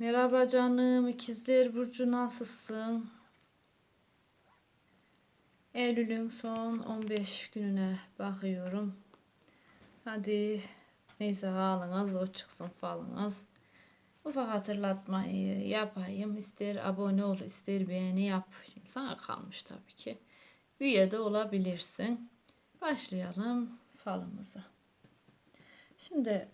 Merhaba canım, ikizler Burcu nasılsın? Eylül'ün son 15 gününe bakıyorum. Hadi neyse halınız o çıksın falınız. Ufak hatırlatmayı yapayım. İster abone ol, ister beğeni yap. Şimdi sana kalmış tabii ki. Üye de olabilirsin. Başlayalım falımıza. Şimdi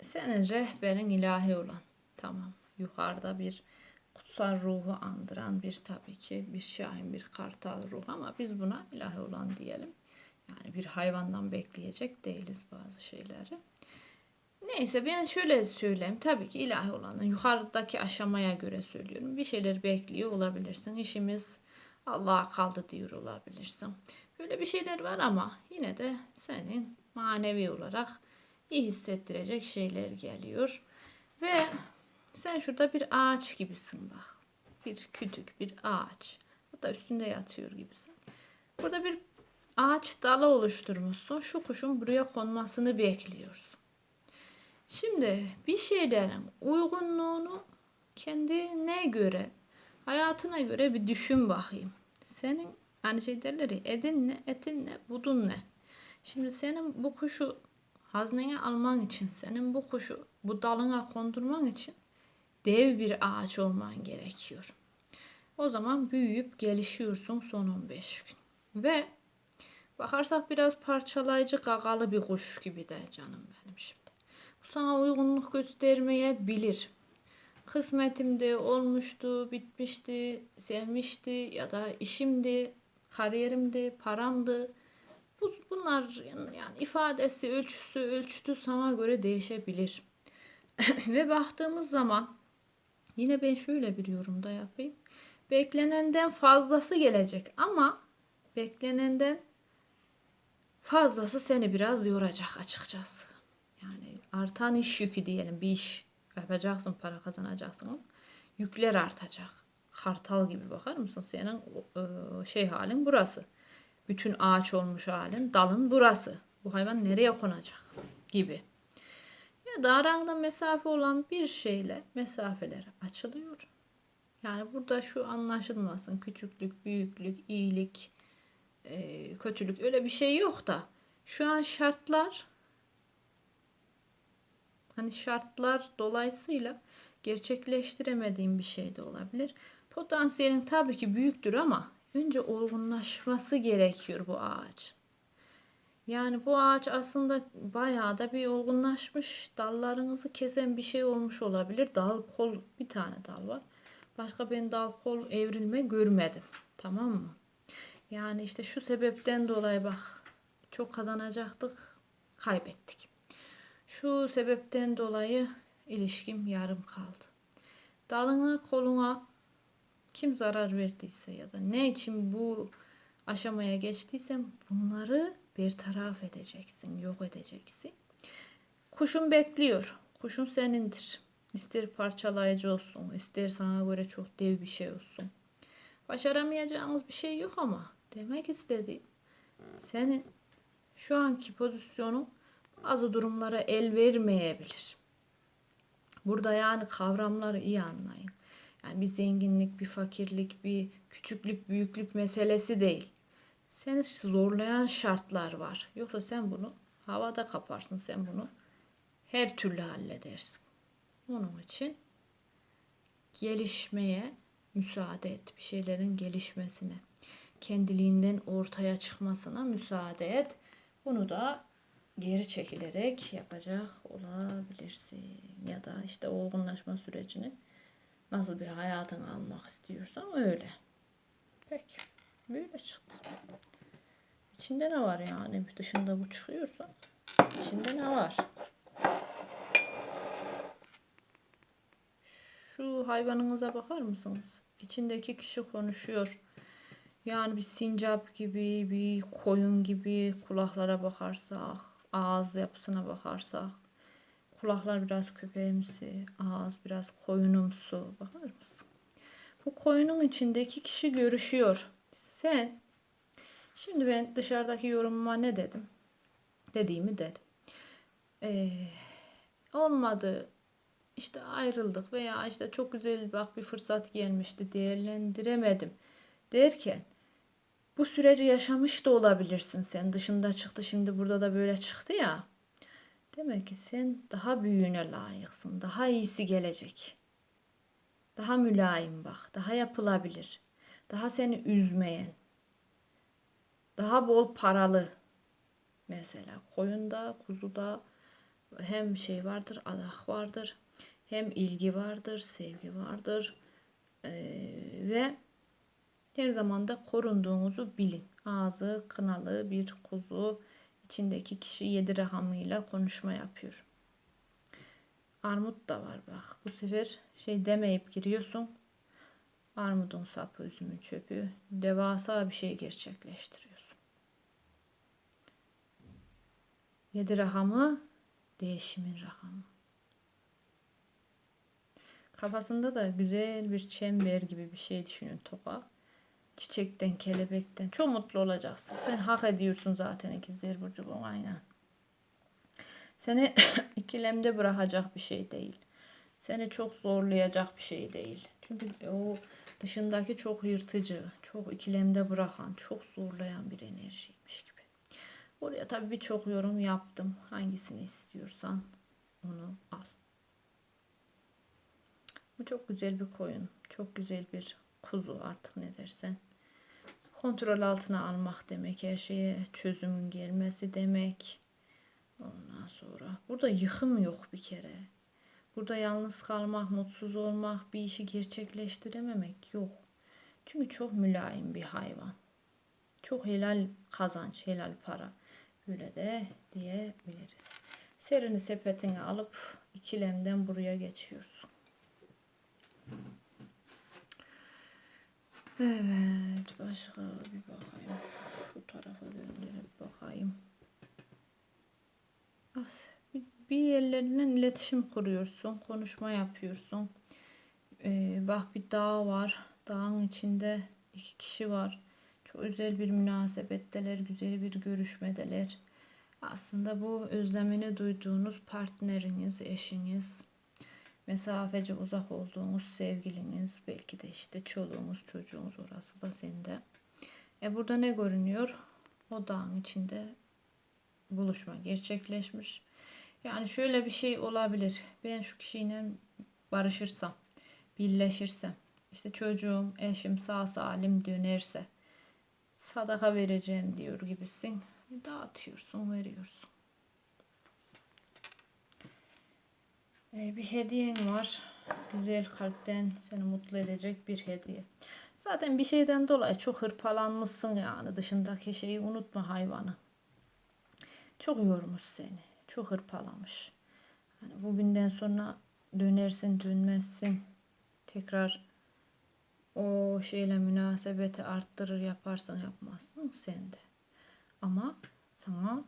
senin rehberin ilahi olan. Tamam. Yukarıda bir kutsal ruhu andıran bir tabii ki bir şahin bir kartal ruh ama biz buna ilahi olan diyelim. Yani bir hayvandan bekleyecek değiliz bazı şeyleri. Neyse ben şöyle söyleyeyim. Tabii ki ilahi olanın yukarıdaki aşamaya göre söylüyorum. Bir şeyler bekliyor olabilirsin. İşimiz Allah'a kaldı diyor olabilirsin. Böyle bir şeyler var ama yine de senin manevi olarak iyi hissettirecek şeyler geliyor. Ve sen şurada bir ağaç gibisin bak. Bir kütük, bir ağaç. Hatta üstünde yatıyor gibisin. Burada bir ağaç dalı oluşturmuşsun. Şu kuşun buraya konmasını bekliyorsun. Şimdi bir şeylerin uygunluğunu kendine göre, hayatına göre bir düşün bakayım. Senin hani şey derler ya edin ne, etin ne, budun ne. Şimdi senin bu kuşu hazneye alman için, senin bu kuşu bu dalına kondurman için dev bir ağaç olman gerekiyor. O zaman büyüyüp gelişiyorsun son 15 gün. Ve bakarsak biraz parçalayıcı gagalı bir kuş gibi de canım benim şimdi. Bu sana uygunluk göstermeyebilir. Kısmetimde olmuştu, bitmişti, sevmişti ya da işimdi, kariyerimdi, paramdı. Bu, bunlar yani ifadesi, ölçüsü, ölçütü sana göre değişebilir. Ve baktığımız zaman yine ben şöyle bir yorumda yapayım. Beklenenden fazlası gelecek ama beklenenden fazlası seni biraz yoracak açıkçası. Yani artan iş yükü diyelim bir iş yapacaksın para kazanacaksın yükler artacak. Kartal gibi bakar mısın senin şey halin burası. Bütün ağaç olmuş halin dalın burası. Bu hayvan nereye konacak gibi. Ya da mesafe olan bir şeyle mesafeler açılıyor. Yani burada şu anlaşılmasın. Küçüklük, büyüklük, iyilik, kötülük öyle bir şey yok da şu an şartlar Hani şartlar dolayısıyla gerçekleştiremediğim bir şey de olabilir. Potansiyelin tabii ki büyüktür ama önce olgunlaşması gerekiyor bu ağaç. Yani bu ağaç aslında bayağı da bir olgunlaşmış. Dallarınızı kesen bir şey olmuş olabilir. Dal kol bir tane dal var. Başka ben dal kol evrilme görmedim. Tamam mı? Yani işte şu sebepten dolayı bak çok kazanacaktık, kaybettik. Şu sebepten dolayı ilişkim yarım kaldı. Dalına koluna kim zarar verdiyse ya da ne için bu aşamaya geçtiysem bunları bertaraf edeceksin, yok edeceksin. Kuşun bekliyor. Kuşun senindir. İster parçalayıcı olsun, ister sana göre çok dev bir şey olsun. Başaramayacağımız bir şey yok ama demek istediğim senin şu anki pozisyonun bazı durumlara el vermeyebilir. Burada yani kavramları iyi anlayın. Yani bir zenginlik, bir fakirlik, bir küçüklük, büyüklük meselesi değil. Seni zorlayan şartlar var. Yoksa sen bunu havada kaparsın. Sen bunu her türlü halledersin. Onun için gelişmeye müsaade et. Bir şeylerin gelişmesine, kendiliğinden ortaya çıkmasına müsaade et. Bunu da geri çekilerek yapacak olabilirsin. Ya da işte olgunlaşma sürecini nasıl bir hayatın almak istiyorsan öyle. Peki. Böyle çıktı. İçinde ne var yani? Dışında bu çıkıyorsa içinde ne var? Şu hayvanınıza bakar mısınız? İçindeki kişi konuşuyor. Yani bir sincap gibi, bir koyun gibi kulaklara bakarsak, ağız yapısına bakarsak kulaklar biraz köpeğimsi, ağız biraz koyunumsu. Bakar mısın? Bu koyunun içindeki kişi görüşüyor. Sen şimdi ben dışarıdaki yorumuma ne dedim? Dediğimi dedim. Ee, olmadı. İşte ayrıldık veya işte çok güzel bak bir fırsat gelmişti değerlendiremedim. derken bu süreci yaşamış da olabilirsin sen. Dışında çıktı şimdi burada da böyle çıktı ya. Demek ki sen daha büyüğüne layıksın. Daha iyisi gelecek. Daha mülayim bak. Daha yapılabilir daha seni üzmeyen daha bol paralı mesela koyunda kuzuda hem şey vardır adak vardır hem ilgi vardır sevgi vardır Ee, ve her zaman da korunduğunuzu bilin. Ağzı kınalı bir kuzu içindeki kişi yedi rahamıyla konuşma yapıyor. Armut da var bak. Bu sefer şey demeyip giriyorsun. Armudun sapı, üzümün çöpü. Devasa bir şey gerçekleştiriyorsun. Yedi rahamı değişimin rahamı. Kafasında da güzel bir çember gibi bir şey düşünün toka. Çiçekten, kelebekten. Çok mutlu olacaksın. Sen hak ediyorsun zaten ikizler burcu bu aynen. Seni ikilemde bırakacak bir şey değil. Seni çok zorlayacak bir şey değil. Çünkü o dışındaki çok yırtıcı, çok ikilemde bırakan, çok zorlayan bir enerjiymiş gibi. Oraya tabii birçok yorum yaptım. Hangisini istiyorsan onu al. Bu çok güzel bir koyun. Çok güzel bir kuzu artık ne dersen. Kontrol altına almak demek. Her şeye çözümün gelmesi demek. Ondan sonra burada yıkım yok bir kere. Burada yalnız kalmak, mutsuz olmak, bir işi gerçekleştirememek yok. Çünkü çok mülayim bir hayvan. Çok helal kazanç, helal para. Böyle de diyebiliriz. Serini sepetine alıp ikilemden buraya geçiyorsun. Evet, başka bir bakayım. Şu tarafa döndürüp bakayım. As, bir- yerlerinden iletişim kuruyorsun, konuşma yapıyorsun. Ee, bak bir dağ var. Dağın içinde iki kişi var. Çok özel bir münasebetteler, güzel bir görüşmedeler. Aslında bu özlemini duyduğunuz partneriniz, eşiniz, mesafece uzak olduğunuz sevgiliniz, belki de işte çoluğunuz, çocuğunuz orası da sende. E burada ne görünüyor? O dağın içinde buluşma gerçekleşmiş. Yani şöyle bir şey olabilir. Ben şu kişiyle barışırsam, birleşirsem, işte çocuğum, eşim sağ salim dönerse sadaka vereceğim diyor gibisin. Dağıtıyorsun, veriyorsun. Ee, bir hediyen var. Güzel kalpten seni mutlu edecek bir hediye. Zaten bir şeyden dolayı çok hırpalanmışsın yani dışındaki şeyi unutma hayvanı. Çok yormuş seni. Çok hırpalamış. Hani bugünden sonra dönersin dönmezsin. Tekrar o şeyle münasebeti arttırır yaparsın yapmazsın sen de. Ama sana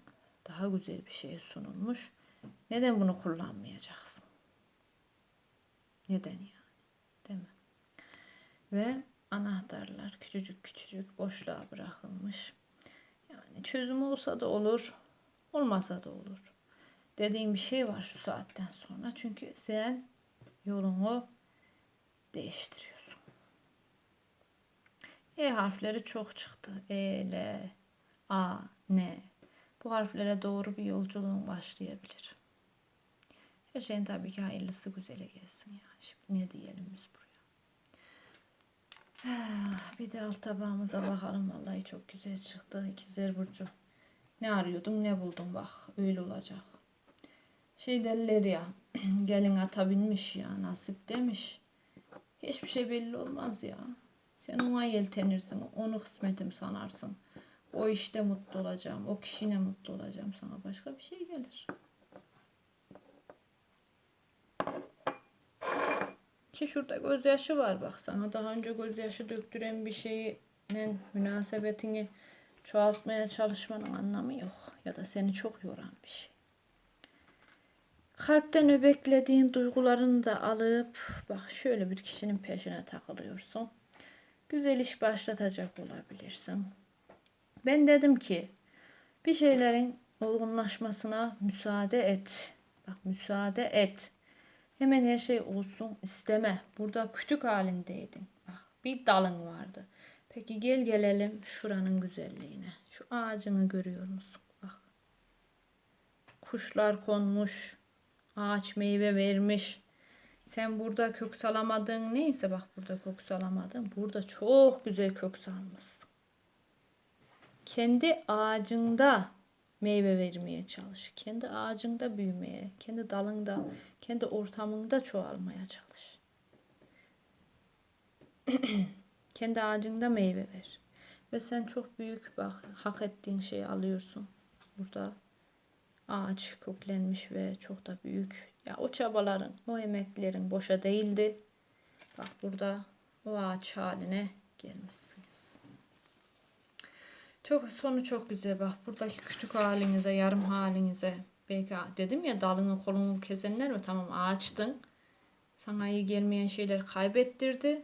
daha güzel bir şey sunulmuş. Neden bunu kullanmayacaksın? Neden yani? Değil mi? Ve anahtarlar küçücük küçücük boşluğa bırakılmış. Yani çözüm olsa da olur, olmasa da olur. Dediğim bir şey var şu saatten sonra. Çünkü sen yolunu değiştiriyorsun. E harfleri çok çıktı. E, L, A, N. Bu harflere doğru bir yolculuğun başlayabilir. Her şeyin tabii ki hayırlısı güzele gelsin yani. Şimdi ne diyelim biz buraya. Ah, Bir de alt tabağımıza bakalım. Vallahi çok güzel çıktı. İkizler Burcu. Ne arıyordun ne buldun bak. Öyle olacak. Şey derler ya. Gelin ata binmiş ya. Nasip demiş. Hiçbir şey belli olmaz ya. Sen ona yeltenirsin. Onu kısmetim sanarsın. O işte mutlu olacağım. O kişiyle mutlu olacağım. Sana başka bir şey gelir. Ki şurada gözyaşı var bak sana daha önce gözyaşı döktüren bir şeyle münasebetini çoğaltmaya çalışmanın anlamı yok. Ya da seni çok yoran bir şey. Kalpten öbeklediğin duygularını da alıp bak şöyle bir kişinin peşine takılıyorsun. Güzel iş başlatacak olabilirsin. Ben dedim ki bir şeylerin olgunlaşmasına müsaade et. Bak müsaade et. Hemen her şey olsun isteme. Burada kütük halindeydin. Bak bir dalın vardı. Peki gel gelelim şuranın güzelliğine. Şu ağacını görüyor musun? Bak. Kuşlar konmuş. Ağaç meyve vermiş. Sen burada kök salamadın neyse bak burada kök salamadın. Burada çok güzel kök salmışsın. Kendi ağacında meyve vermeye çalış. Kendi ağacında büyümeye, kendi dalında, kendi ortamında çoğalmaya çalış. kendi ağacında meyve ver. Ve sen çok büyük bak hak ettiğin şeyi alıyorsun. Burada ağaç köklenmiş ve çok da büyük. Ya o çabaların, o emeklerin boşa değildi. Bak burada o ağaç haline gelmişsiniz. Çok sonu çok güzel bak. Buradaki küçük halinize, yarım halinize. Belki dedim ya dalını kolunu kesenler mi? Tamam ağaçtın. Sana iyi gelmeyen şeyler kaybettirdi.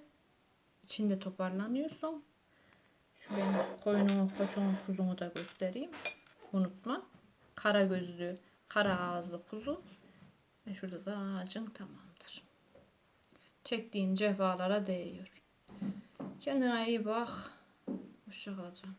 İçinde toparlanıyorsun. Şu benim koyunumu, koçumu, kuzumu da göstereyim. Unutma. Kara gözlü, kara ağızlı kuzu. Ve şurada da ağacın tamamdır. Çektiğin cefalara değiyor. Kendine iyi bak. Hoşça kalacağım.